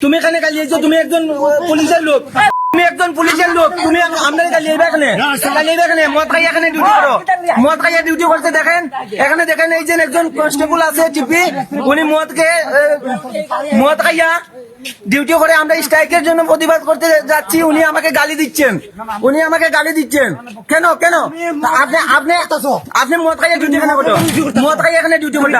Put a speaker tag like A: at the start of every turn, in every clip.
A: তুমি এখানে গালিয়েছো তুমি একজন পুলিশের লোক। তুমি একজন পুলিশের লোক তুমি আপনার গালিয়েবে এখানে। গালিয়েবে এখানে। মদ খাইয়া এখানে ডিউটি করো। মদ খাইয়া ডিউটি করতে দেখেন। এখানে দেখেন এই যে একজন কনস্টেবল আছে টিপি উনি মদ খেয়ে মদ খাইয়া ডিউটি করে আমরা স্ট্রাইকের জন্য প্রতিবাদ করতে যাচ্ছি, উনি আমাকে গালি দিচ্ছেন। উনি আমাকে গালি দিচ্ছেন। কেন কেন? আপনি আপনি আপনি মদ খাইয়া ডিউটি কেন করো মদ খাইয়া এখানে ডিউটি করো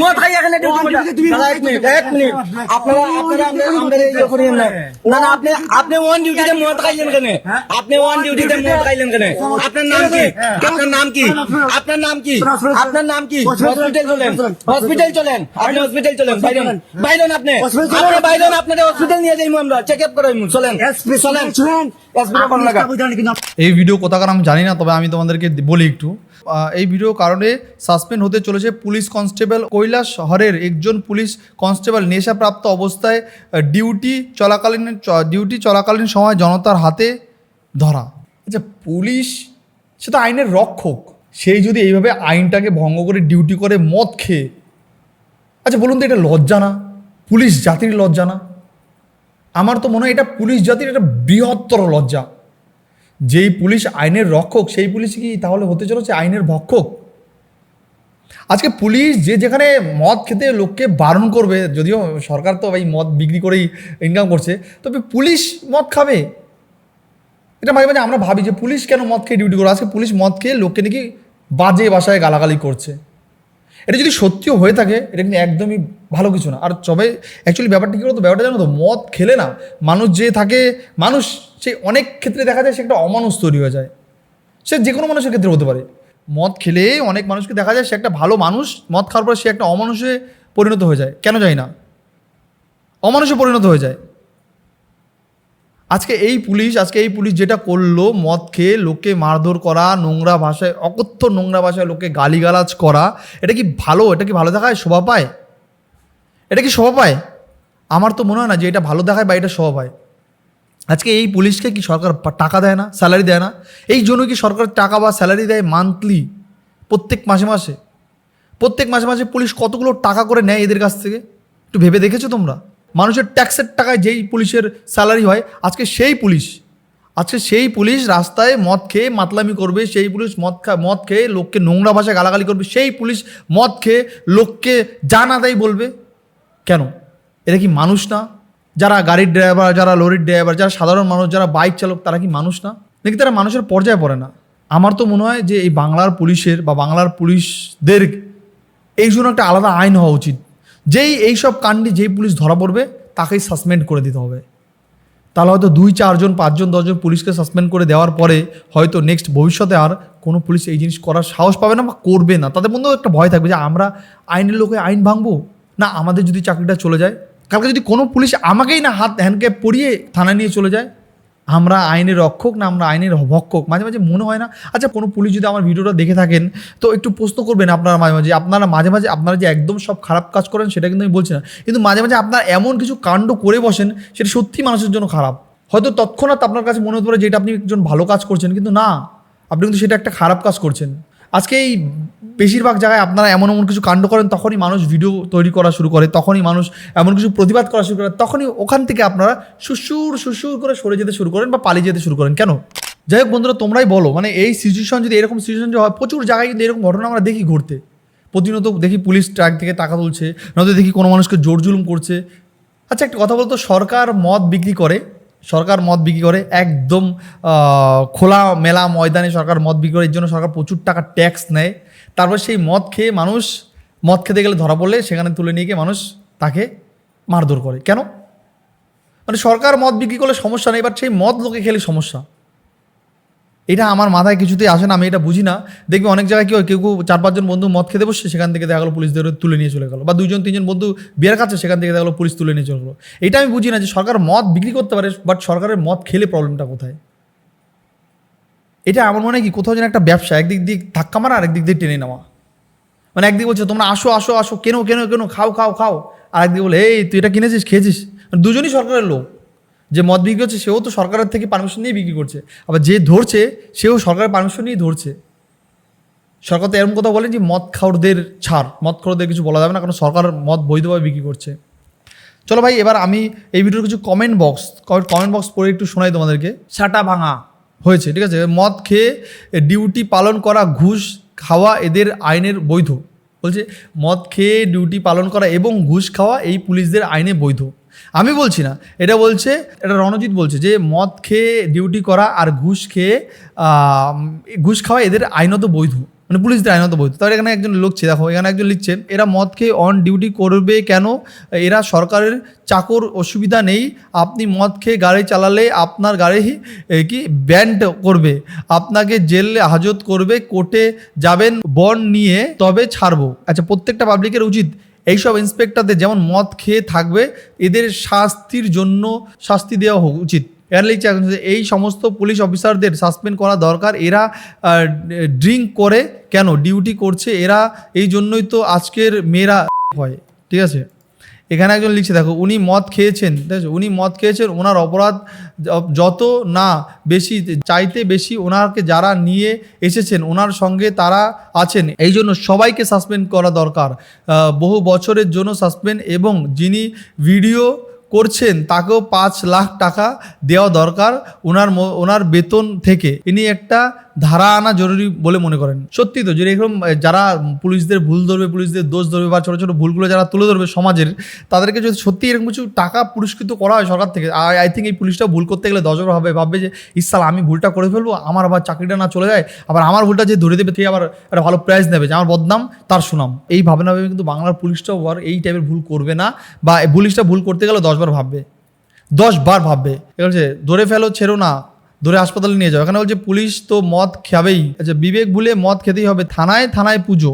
A: মদ খাইয়া এখানে ডিউটি করো এক মিনিট এক মিনিট। আপনারা আপনারা এই ইয়ে করিয়েন না। না আপনি আপনি ওয়ান ডিউটিতে মদ খাইলেন কেন? আপনি ওয়ান ডিউটিতে মদ খাইলেন কেন? আপনার নাম কি? আপনার নাম কি? আপনার নাম কি? আপনার নাম কি? হসপিটাল চলেন। হসপিটাল চলেন। আপনি হসপিটাল চলেন। বাইরেন বাইরেন আপনি। আপনি বাইরেন আপনাদের হসপিটাল নিয়ে যাইমু আমরা চেক আপ করাইমু চলেন। চলেন। এসপি কোন লাগা।
B: এই ভিডিও কোথা কোথাকার আমি জানি না তবে আমি তোমাদেরকে বলি একটু। এই ভিডিও কারণে সাসপেন্ড হতে চলেছে পুলিশ কনস্টেবল কৈলাস শহরের একজন পুলিশ কনস্টেবল নেশাপ্রাপ্ত অবস্থায় ডিউটি চলাকালীন ডিউটি চলাকালীন সময় জনতার হাতে ধরা। আচ্ছা পুলিশ সে তো আইনের রক্ষক। সেই যদি এইভাবে আইনটাকে ভঙ্গ করে ডিউটি করে মদ খেয়ে আচ্ছা বলুন তো এটা লজ্জা না? পুলিশ জাতির লজ্জা না? আমার তো মনে হয় এটা পুলিশ জাতির একটা বৃহত্তর লজ্জা। যেই পুলিশ আইনের রক্ষক, সেই পুলিশ কি তাহলে হতে চলেছে আইনের ভক্ষক? আজকে পুলিশ যে যেখানে মদ খেতে লোককে বারণ করবে, যদিও সরকার তো এই মদ বিক্রি করেই ইনকাম করছে, তবে পুলিশ মদ খাবে। এটা মাঝে মাঝে আমরা ভাবি যে পুলিশ কেন মদ খেয়ে ডিউটি করে? আজকে পুলিশ মদ খেয়ে লোককে নাকি বাজে বাসায় গালাগালি করছে। এটা যদি সত্যিও হয়ে থাকে, এটা কিন্তু একদমই ভালো কিছু না। আর তবে অ্যাকচুয়ালি ব্যাপারটা কী বলতো? ব্যাপারটা জানো তো, মদ খেলে না মানুষ যে থাকে, মানুষ সে অনেক ক্ষেত্রে দেখা যায় সে একটা অমানুষ তৈরি হয়ে যায়। সে যে কোনো মানুষের ক্ষেত্রে হতে পারে। মদ খেলে অনেক মানুষকে দেখা যায় সে একটা ভালো মানুষ, মদ খাওয়ার পর সে একটা অমানুষে পরিণত হয়ে যায়। কেন যায় না। অমানুষে পরিণত হয়ে যায়। আজকে এই পুলিশ, আজকে এই পুলিশ যেটা করল, মদ খেয়ে লোককে মারধর করা, নোংরা ভাষায়, অকথ্য নোংরা ভাষায় লোককে গালিগালাজ করা, এটা কি ভালো? এটা কি ভালো দেখায়? শোভা পায়? এটা কি শোভা পায়? আমার তো মনে হয় না যে এটা ভালো দেখায় বা এটা শোভা পায়। আজকে এই পুলিশকে কি সরকার টাকা দেয় না? স্যালারি দেয় না? এই জন্য কি সরকার টাকা বা স্যালারি দেয় মান্থলি? প্রত্যেক মাসে মাসে? প্রত্যেক মাসে মাসে পুলিশ কতগুলো টাকা করে নেয় এদের কাছ থেকে? একটু ভেবে দেখেছ তোমরা? মানুষের ট্যাক্সের টাকায় যেই পুলিশের স্যালারি হয়, আজকে সেই পুলিশ। আজকে সেই পুলিশ রাস্তায় মদ খেয়ে মাতলামি করবে, সেই পুলিশ মদ খা মদ খেয়ে লোককে নোংরা ভাষায় গালাগালি করবে, সেই পুলিশ মদ খেয়ে লোককে জানা দেয় বলবে। কেন? এরা কি মানুষ না? যারা গাড়ির ড্রাইভার যারা লরির ড্রাইভার যারা সাধারণ মানুষ, যারা বাইক চালক, তারা কি মানুষ না? নাকি তারা মানুষের পর্যায়ে পড়ে না? আমার তো মনে হয় যে এই বাংলার পুলিশের বা বাংলার পুলিশদের এই জন্য একটা আলাদা আইন হওয়া উচিত। যেই এইসব কাণ্ডে যেই পুলিশ ধরা পড়বে, তাকেই সাসপেন্ড করে দিতে হবে। তাহলে হয়তো দুই, চারজন, পাঁচজন, দশজন পুলিশকে সাসপেন্ড করে দেওয়ার পরে হয়তো নেক্সট ভবিষ্যতে আর কোনো পুলিশ এই জিনিস করার সাহস পাবে না বা করবে না। তাদের মধ্যেও একটা ভয় থাকবে যে আমরা আইনের লোকে আইন ভাঙবো? না, আমাদের যদি চাকরিটা চলে যায়, কালকে যদি কোনো পুলিশ আমাকেই না হাত হ্যান্ডকে পরিয়ে থানায় নিয়ে চলে যায়, আমরা আইনের রক্ষক না, আমরা আইনের ভক্ষক, মাঝে মাঝে মনে হয় না। আচ্ছা কোনো পুলিশ যদি আমার ভিডিওটা দেখে থাকেন, তো একটু প্রশ্ন করবেন আপনারা মাঝে মাঝে, আপনারা মাঝে মাঝে, আপনারা যে একদম সব খারাপ কাজ করেন, সেটা কিন্তু আমি বলছি না। কিন্তু মাঝে মাঝে আপনারা এমন কিছু কাণ্ড করে বসেন, সেটা সত্যি মানুষের জন্য খারাপ। হয়তো তৎক্ষণাৎ আপনার কাছে মনে হতে পারে যে এটা আপনি একজন ভালো কাজ করছেন, কিন্তু না, আপনি কিন্তু সেটা একটা খারাপ কাজ করছেন। আজকে এই বেশিরভাগ জায়গায় আপনারা এমন এমন কিছু কাণ্ড করেন, তখনই মানুষ ভিডিও তৈরি করা শুরু করে, তখনই মানুষ এমন কিছু প্রতিবাদ করা শুরু করে, তখনই ওখান থেকে আপনারা সুসুর সুসুর করে সরে যেতে শুরু করেন বা পালিয়ে যেতে শুরু করেন। কেন? যাই হোক বন্ধুরা, তোমরাই বলো মানে এই সিচুয়েশন যদি এরকম সিচুয়েশন যদি হয়, প্রচুর জায়গায় কিন্তু এরকম ঘটনা আমরা দেখি ঘটতে। প্রতিনিয়ত দেখি পুলিশ ট্র্যাক থেকে টাকা তুলছে, নয়তো দেখি কোনো মানুষকে জোর জুলুম করছে। আচ্ছা একটা কথা বলতো, সরকার মদ বিক্রি করে সরকার মদ বিক্রি করে, একদম খোলা মেলা ময়দানে সরকার মদ বিক্রি করে, এর জন্য সরকার প্রচুর টাকা ট্যাক্স নেয়। তারপর সেই মদ খেয়ে মানুষ, মদ খেতে গেলে ধরা পড়লে সেখানে তুলে নিয়ে গিয়ে মানুষ তাকে মারধর করে। কেন? মানে সরকার মদ বিক্রি করলে সমস্যা নেই বাট সেই মদ লোকে খেলে সমস্যা। এটা আমার মাথায় কিছুতেই আসে না, আমি এটা বুঝি না। দেখবি অনেক জায়গায় কি হয়, কেউ কেউ চার পাঁচজন বন্ধু মদ খেতে বসছে সেখান থেকে দেখা গেলো পুলিশদের তুলে নিয়ে চলে গেলো। বা দুজন তিনজন বন্ধু বিয়ার খাচ্ছে, সেখান থেকে দেখা গেলো পুলিশ তুলে নিয়ে চলে গেলো। এটা আমি বুঝি না যে সরকার মদ বিক্রি করতে পারে বাট সরকারের মদ খেলে প্রবলেমটা কোথায়? এটা আমার মনে হয় কি, কোথাও যেন একটা ব্যবসা, একদিক দিয়ে ধাক্কা মারা আরেক দিক দিয়ে টেনে নেওয়া। মানে একদিকে বলছে, তোমরা আসো আসো আসো, কেন কেন কেন, খাও খাও খাও। আর একদিকে বলে, এই, তুই এটা কিনেছিস, খেয়েছিস? মানে দুজনই সরকারের লোক। যে মদ বিক্রি করছে সেও তো সরকারের থেকে পারমিশন নিয়ে বিক্রি করছে। আবার যে ধরছে সেও সরকারের পারমিশন নিয়েই ধরছে। সরকার তো এরকম কথা বলেন যে মদ খাওয়ারদের ছাড় মদ খাওয়ারদের কিছু বলা যাবে না কারণ সরকার মদ বৈধভাবে বিক্রি করছে। চলো ভাই এবার আমি এই ভিডিওর কিছু কমেন্ট বক্স কমেন্ট বক্স পড়ে একটু শোনাই তোমাদেরকে। সাটা ভাঙা। হয়েছে ঠিক আছে? মদ খেয়ে ডিউটি পালন করা ঘুষ খাওয়া এদের আইনের বৈধ। বলছে মদ খেয়ে ডিউটি পালন করা এবং ঘুষ খাওয়া এই পুলিশদের আইনে বৈধ। আমি বলছি না, এটা বলছে, এটা রণজিৎ বলছে যে মদ খেয়ে ডিউটি করা আর ঘুষ খেয়ে ঘুষ খাওয়া এদের আইনত বৈধ মানে পুলিশদের আইনত বৈধ। তাহলে এখানে একজন লিখছে দেখো, এখানে একজন লিখছে, এরা মদ খেয়ে অন ডিউটি করবে কেন? এরা সরকারের চাকর অসুবিধা নেই, আপনি মদ খেয়ে গাড়ি চালালে আপনার গাড়ি কি ব্যান্ড করবে, আপনাকে জেলে হাজত করবে, কোর্টে যাবেন বন নিয়ে তবে ছাড়বো। আচ্ছা প্রত্যেকটা পাবলিকের উচিত এইসব ইন্সপেক্টরদের যেমন মদ খেয়ে থাকবে, এদের শাস্তির জন্য শাস্তি দেওয়া হোক, উচিত। এখন যে এই সমস্ত পুলিশ অফিসারদের সাসপেন্ড করা দরকার, এরা ড্রিঙ্ক করে কেন? ডিউটি করছে, এরা, এই জন্যই তো আজকের মেয়েরা হয়, ঠিক আছে? এখানে একজন লিখছে, দেখো, উনি মদ খেয়েছেন। ঠিক আছে, উনি মদ খেয়েছেন, ওনার অপরাধ যত না বেশি, চাইতে বেশি ওনাকে যারা নিয়ে এসেছেন, ওনার সঙ্গে তারা আছেন। এই জন্য সবাইকে সাসপেন্ড করা দরকার। বহু বছরের জন্য সাসপেন্ড এবং যিনি ভিডিও করছেন, তাকেও পাঁচ লাখ টাকা দেওয়া দরকার ওনার ওনার বেতন থেকে। ইনি একটা ধারা আনা জরুরি বলে মনে করেন। সত্যি তো যে এরকম যারা পুলিশদের ভুল ধরবে, পুলিশদের দোষ ধরবে বা ছোটো ছোটো ভুলগুলো যারা তুলে ধরবে সমাজের, তাদেরকে যদি সত্যি এরকম কিছু টাকা পুরস্কৃত করা হয় সরকার থেকে, আই থিঙ্ক এই পুলিশটা ভুল করতে গেলে দশবার হবে, ভাববে যে ইসাল আমি ভুলটা করে ফেলব, আমার আবার চাকরিটা না চলে যায়, আবার আমার ভুলটা যে ধরে দেবে ঠিক আবার একটা ভালো প্রাইজ নেবে, যে আমার বদনাম, তার সুনাম। এই ভাবনা ভেবে কিন্তু বাংলার পুলিশটাও আর এই টাইপের ভুল করবে না, বা পুলিশটা ভুল করতে গেলে দশবার ভাববে। দশ বার ভাববে। ঠিক আছে ধরে ফেলো, ছেড়ো না ধরে হাসপাতালে নিয়ে যাও। এখানে বলছে, পুলিশ তো মদ খাবেই। আচ্ছা বিবেক ভুলে মদ খেতেই হবে। থানায় থানায় পুজো।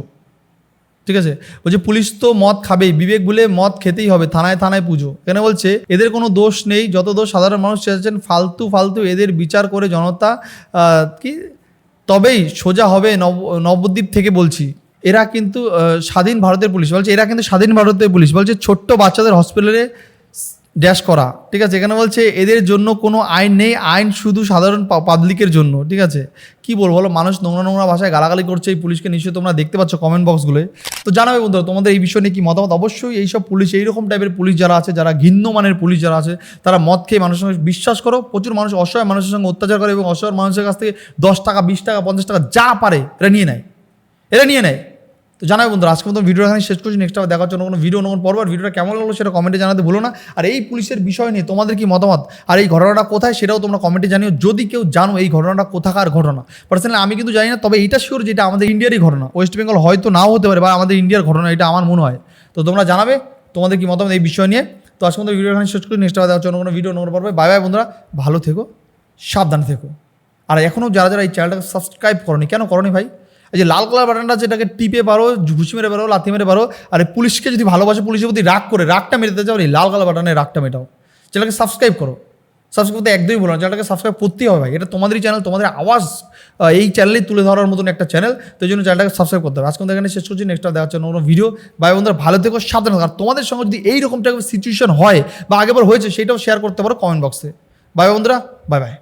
B: ঠিক আছে? বলছে, পুলিশ তো মদ খাবেই। বিবেক বলে মদ খেতেই হবে। থানায় থানায় পুজো। এখানে বলছে, এদের কোনো দোষ নেই। যত দোষ সাধারণ মানুষ চেয়েছেন ফালতু ফালতু এদের বিচার করে জনতা কি? তবেই সোজা হবে নব, নবদ্বীপ থেকে বলছি। এরা কিন্তু স্বাধীন ভারতের পুলিশ। বলছে, এরা কিন্তু স্বাধীন ভারতের পুলিশ। বলছে, ছোট্ট বাচ্চাদের হসপিটালে ড্যাশ করা, ঠিক আছে? এখানে বলছে এদের জন্য কোনো আইন নেই, আইন শুধু সাধারণ পাবলিকের জন্য, ঠিক আছে? কি বলব বলো? মানুষ নোংরা নোংরা ভাষায় গালাগালি করছে, এই পুলিশকে নিশ্চয়ই তোমরা দেখতে পাচ্ছ কমেন্ট বক্সগুলোয় তো জানাবে বন্ধুরা, তোমাদের এই বিষয় নিয়ে কি মতামত? অবশ্যই এইসব পুলিশ, এইরকম টাইপের পুলিশ যারা আছে, যারা ঘিন্ন মানের পুলিশ যারা আছে, তারা মদ খেয়ে মানুষের সঙ্গে বিশ্বাস করো, প্রচুর মানুষ অসহায় মানুষের সঙ্গে অত্যাচার করে এবং অসহায় মানুষের কাছ থেকে দশ টাকা, বিশ টাকা, পঞ্চাশ টাকা যা পারে, এরা নিয়ে নেয়। এরা নিয়ে নেয়। তো জানাবে বন্ধুরা, আজকে মতো ভিডিও এখানে শেষ করছি নেক্সট দেখার জন্য কোনো ভিডিও পর্ব আর ভিডিওটা কেমন লাগল সেটা কমেন্টে জানাতে ভুলো না। আর এই পুলিশের বিষয় নিয়ে তোমাদের কি মতামত? আর এই ঘটনাটা কোথায় সেটাও তোমরা কমেন্টে জানিও, যদি কেউ জানো এই ঘটনাটা কোথাকার ঘটনা। পার্সোনালি আমি কিন্তু জানি না, তবে এটা শিওর যেটা আমাদের ইন্ডিয়ারই ঘটনা। ওয়েস্ট বেঙ্গল হয়তো নাও হতে পারে, বা আমাদের ইন্ডিয়ার ঘটনা, এটা আমার মনে হয়। তো তোমরা জানাবে, তোমাদের কি মতামত এই বিষয় নিয়ে। তো আজকে মতো ভিডিও এখানে শেষ করি নেক্সট দেখার জন্য কোনো ভিডিও কোনো পর্বে বাই বাই বন্ধুরা, ভালো থেকো, সাবধানে থেকো। আর এখনও যারা যারা এই চ্যানেলটাকে সাবস্ক্রাইব করনি, কেন করনি ভাই? এই যে লাল কালার বাটনটা যেটাকে টিপে পারো ঘুষি মেরে পারো, লাথি মেরে পারো, আর পুলিশকে যদি ভালোবাসে পুলিশের প্রতি রাগ করে, রাগটা মেটাতে চাও, এই লাল কালার বাটনে রাগটা মেটাও। চ্যানেলকে সাবস্ক্রাইব করো। সাবস্ক্রাইব করতে একদমই বলো না চ্যানেলটাকে সাবস্ক্রাইব করতেই হবে ভাই। এটা তোমাদেরই চ্যানেল তোমাদের আওয়াজ এই চ্যানেলেই তুলে ধরার মতন একটা চ্যানেল তো জন্য চ্যানেলটাকে সাবস্ক্রাইব করতে হবে। আজকে এখানে শেষ করছি নেক্সট দেওয়ার জন্য কোনো ভিডিও ভাই বন্ধুরা, ভালো থেকো, সাবধান। আর তোমাদের সঙ্গে যদি এইরকম টাইপের সিচুয়েশন হয়, বা আগেবার হয়েছে, সেটাও শেয়ার করতে পারো কমেন্ট বক্সে বাই বন্ধুরা বাই বাই